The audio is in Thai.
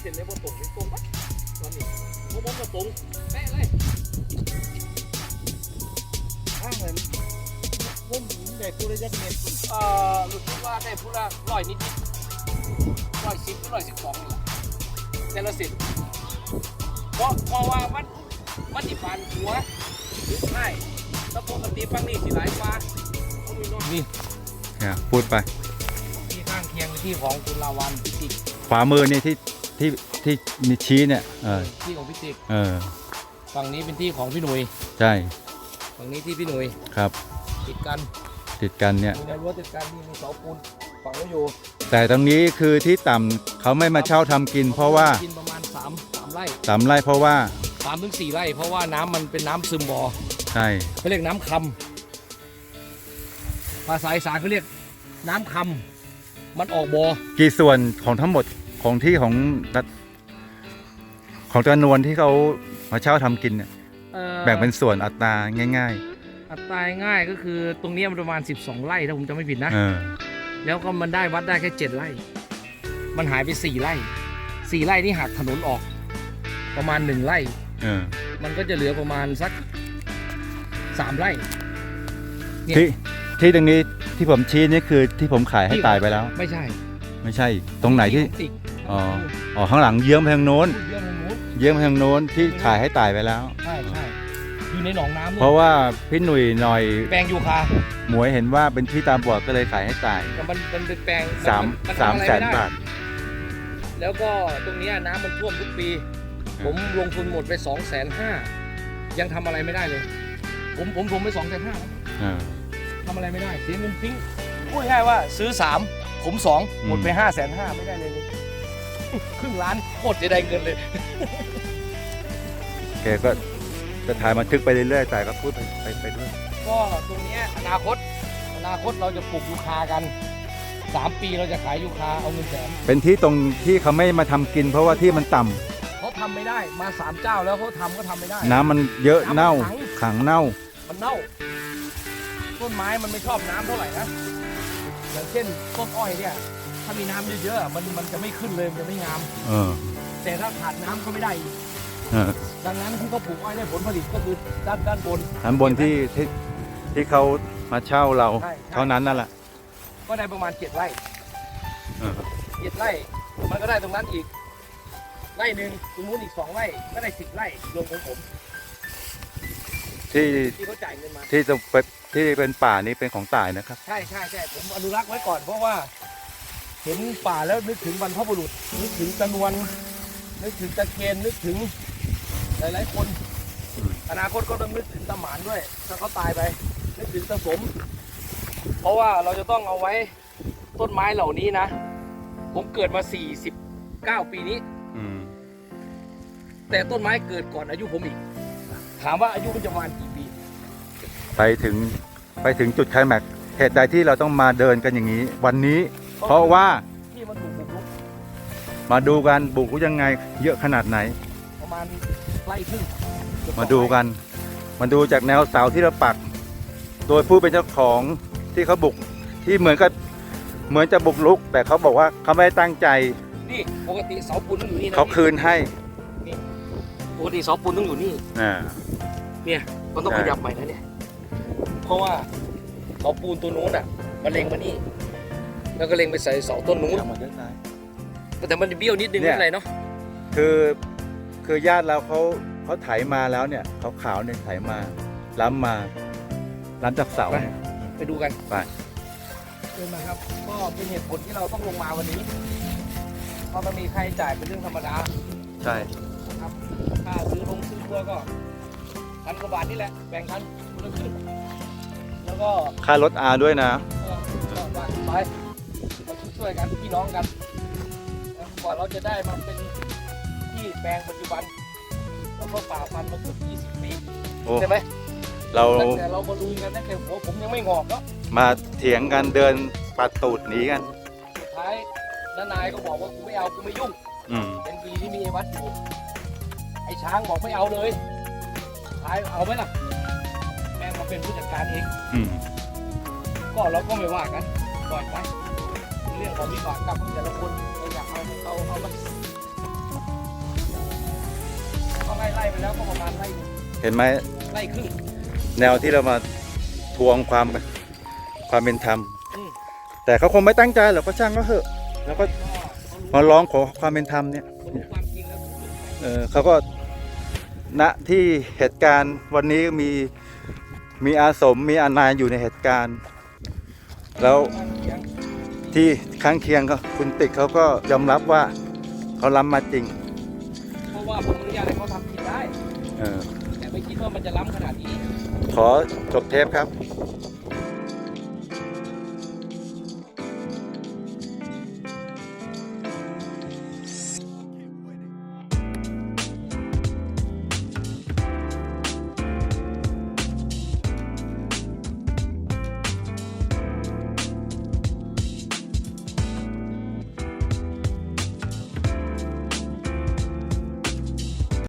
เส้นในบนตรงในตรงปะตอนนี้บนบนก็ตรงแป๊ะเลยข้างเหมือนผมได้ตัวระยะเมตรเอ่อรู้สึกว่าได้ผู้ละร้อยนิดนิดร้อยสิบหรือร้อยสิบสองนี่แหละแต่ละเส้นเพราะเพราะว่ามันมันติปันหัวหรือใช่ถ้าปกติฟังนี่สิหลายกว่าเขามีน้อยนี่เนี่ยพูดไปที่ข้างเคียงที่ของคุณลาวันพิติกขวามือเนี่ยที่ ที่ที่มีชี้เนี่ยเออที่ของพิติกเออฝั่งนี้เป็นที่ของพี่หนุ่ยใช่ฝั่งนี้ที่พี่หนุ่ยครับ ติดกันติดกันเนี่ยมีในรั้วติดกันนี่มีเสาปูนฝังไว้อยู่แต่ตรงนี้คือที่ต่ำเขาไม่มาเช่าทำกิน เพราะว่ากินประมาณ3ามสามไร่สามไร่เพราะว่าสามถึงสี่ไร่ เพราะว่าน้ำมันเป็นน้ำซึมบ่อใช่เขาเรียกน้ำคำภาษาอีสานเขาเรียกน้ำคำมันออกบ่อกี่ส่วนของทั้งหมด ของที่ของรัฐของจำนวนที่เขามาเช่าทำกินเนี่ยอ่อแบ่งเป็นส่วนอัตราง่ายอัตราง่ายก็คือตรงเนี้ยมันประมาณ 12 ไร่ถ้าผมจำไม่ผิดนะ ๆเออแล้วก็มันได้วัดได้แค่ 7 ไร่ มันหายไป 4 ไร่ 4 ไร่นี่หักถนนออก ประมาณ 1 ไร่ เออมันก็จะเหลือประมาณสัก 3 ไร่ เนี่ย ที่ที่ตรงนี้ที่ผมชี้นี่คือที่ผมขายให้ตายไปแล้ว ไม่ใช่ไม่ใช่ ตรงไหนที่ติก อ๋ออ๋อข้างหลังเยื้องไปทางโน้นเรื่องนู้นเยื้องไปทางโน้นที่ขายให้ตายไปแล้ว ใช่ใช่อยู่ในหนองน้ำเพราะว่าพี่หนุ่ยหน่อยแปลงยูคาหมวยเห็นว่าเป็นที่ตาบอดก็เลยขายให้ตายแต่มันมันเป็นแปลงสามนสามทำอะไรแสนไได้ บาท แล้วก็ตรงเนี้ยน้ำมันท่วมทุกปีผมลงทุนหมดไป2องแสนห้ายังทำอะไรไม่ได้เลย ผมผมผมไปสองแสนห้าเออ ทำอะไรไม่ได้เสียเงินทิ้งพูดง่ายๆว่าซื้อ3ผม2หมดไปอืม5้าแสนห้าไม่ได้เลยเลย ครึ่งล้านโคตรจะได้เงินเลย แกก็จะถ่ายบันทึกไปเรื่อยๆแต่ก็พูดไปไปไปด้วย ก็ตรงเนี้ยอนาคต อนาคตเราจะปลูกยูคากัน3ปีเราจะขายยูคาเอาเงินแสนเป็นที่ตรงที่เขาไม่มาทำกิน เพราะว่าที่มันต่ำเขาทำไม่ได้มา3เจ้าแล้วเขาทำก็ทำไม่ได้ น้ำมันเยอะน้ำมันเน่าขังขังเน่า มันเน่า ต้นไม้มันไม่ชอบน้ำเท่าไหร่นะ อย่างเช่นต้นอ้อยเนี่ย ถ้ามีน้ำเยอะๆอะมันมันจะไม่ขึ้นเลยมันจะไม่งาม เออแต่ถ้าขาดน้ำก็ไม่ได้อีกเออดังนั้นที่เขาปลูกอ้อยได้ผลผลิตก็คือด้านด้านบนอันบนที่ที่ที่เขามาเช่าเราใช่ใช่ เท่านั้นนั่นแหละก็ได้ประมาณเจ็ดไร่เออเจ็ดไร่ มันก็ได้ตรงนั้นอีก ไร่หนึ่งตรงนู้นอีกสองไร่ก็ได้สิบไร่รวมของผมที่ที่เขาจ่ายเงินมา ที่จะเป็นที่เป็นป่านี้เป็นของตายนะครับ ใช่ใช่ใช่ผมอนุรักษ์ไว้ก่อนเพราะว่า เห็นป่าแล้วนึกถึงบรรพบุรุษ นึกถึงตะนวน นึกถึงตะเคนนึกถึงหลายๆคน อนาคตก็ต้องนึกถึงตะหมานด้วยถ้าเขาตายไปนึกถึงตะสม เพราะว่าเราจะต้องเอาไว้ต้นไม้เหล่านี้นะ ผมเกิดมา 49 ปีนี้อืมแต่ต้นไม้เกิดก่อนอายุผมอีก ถามว่าอายุมันจะประมาณกี่ปี ไปถึงไปถึงจุดไคลแม็กซ์เหตุใดที่เราต้องมาเดินกันอย่างนี้ วันนี้ เพราะว่าที่มันถูกบุกรุกมาดูกันบุกรุกยังไง เยอะขนาดไหน ประมาณไร่ครึ่งเกือบมาดูกัน มาดูจากแนวเสาที่เราปัก โดยผู้เป็นเจ้าของที่เขาบุกที่เหมือนกับเหมือนจะบุกรุก แต่เขาบอกว่าเขาไม่ได้ตั้งใจนี่ปกติเสาปูนต้องอยู่นี่นะเขาคืนให้ปกติเสาปูนต้องอยู่นี่อ่าเนี่ยมันต้องใช่ขยับใหม่นะเนี่ยเพราะว่าเสาปูนตัวนู้นอะมันเล็งมานี่ แล้วก็เล็งไปใส่เสาต้นนู้นแต่มันเบี้ยวนิดนึงเนี่ไม่ยเป็นไรเนาะคือคือญาติเราเขาเขาไถมาแล้วเนี่ยเขาขาวๆเนี่ยไถมาล้ำมาล้ำจากเสาเนี่ยไปดูกันไปเดินมาครับก็เป็นเหตุผลที่เราต้องลงมาวันนี้เพราะมันมีค่าใช้จ่ายเป็นเรื่องธรรมดาใช่ครับค่าซื้อลงซื้อทัวร์ก็พันกว่าบาทนี่แหละแบ่งกันคนละครึ่งแล้วก็ค่ารถอาด้วยนะเออก็ว่าไปมา ช่วยๆกันพี่น้องกันแล้วกว่าเราจะได้มาเป็นที่แปลงปัจจุบันแล้วก็ฝ่าฟันมาเกือบ20 ปีโอ้ใช่ไหมเราตั้งแต่เรามาลุยกันตั้งแต่หัวผมยังไม่งอกเนาะมาเถียงกันเดินปัดตูดหนีกันสุดท้ายน้านายก็บอกว่ากูไม่เอากูไม่ยุ่งอืมเป็นปีที่มีไอ้วัดอยู่ไอ้ช้างบอกไม่เอาเลยสุดท้ายเอาไหมล่ะแม่งมาเป็นผู้จัดการเองอืมก็เราก็ไม่ว่ากันปล่อยไป เรื่องของวิบากกรรมของแต่ละคนเราอยากเอาเอาเอามาแล้วก็ประมาณไร่เห็นไหมไร่ครึ่งแนวที่เรามาทวงความความเป็นธรรม แต่เขาคงไม่ตั้งใจหรอกก็ช่างก็เถอะ แล้วก็มาร้องขอความเป็นธรรมเนี่ยเขารู้ความจริงแล้วเออเขาก็ณที่เหตุการณ์วันนี้มีมีอาสมมีอานายอยู่ในเหตุการณ์ แล้ว ที่ข้างเคียงก็คุณติ๊กเขาก็ยอมรับว่าเขาล้ำมาจริง เพราะว่าผมอนุญาตให้เขาทำผิดได้ เออ แต่ไม่คิดว่ามันจะล้ำขนาดนี้ ขอจบเทปครับค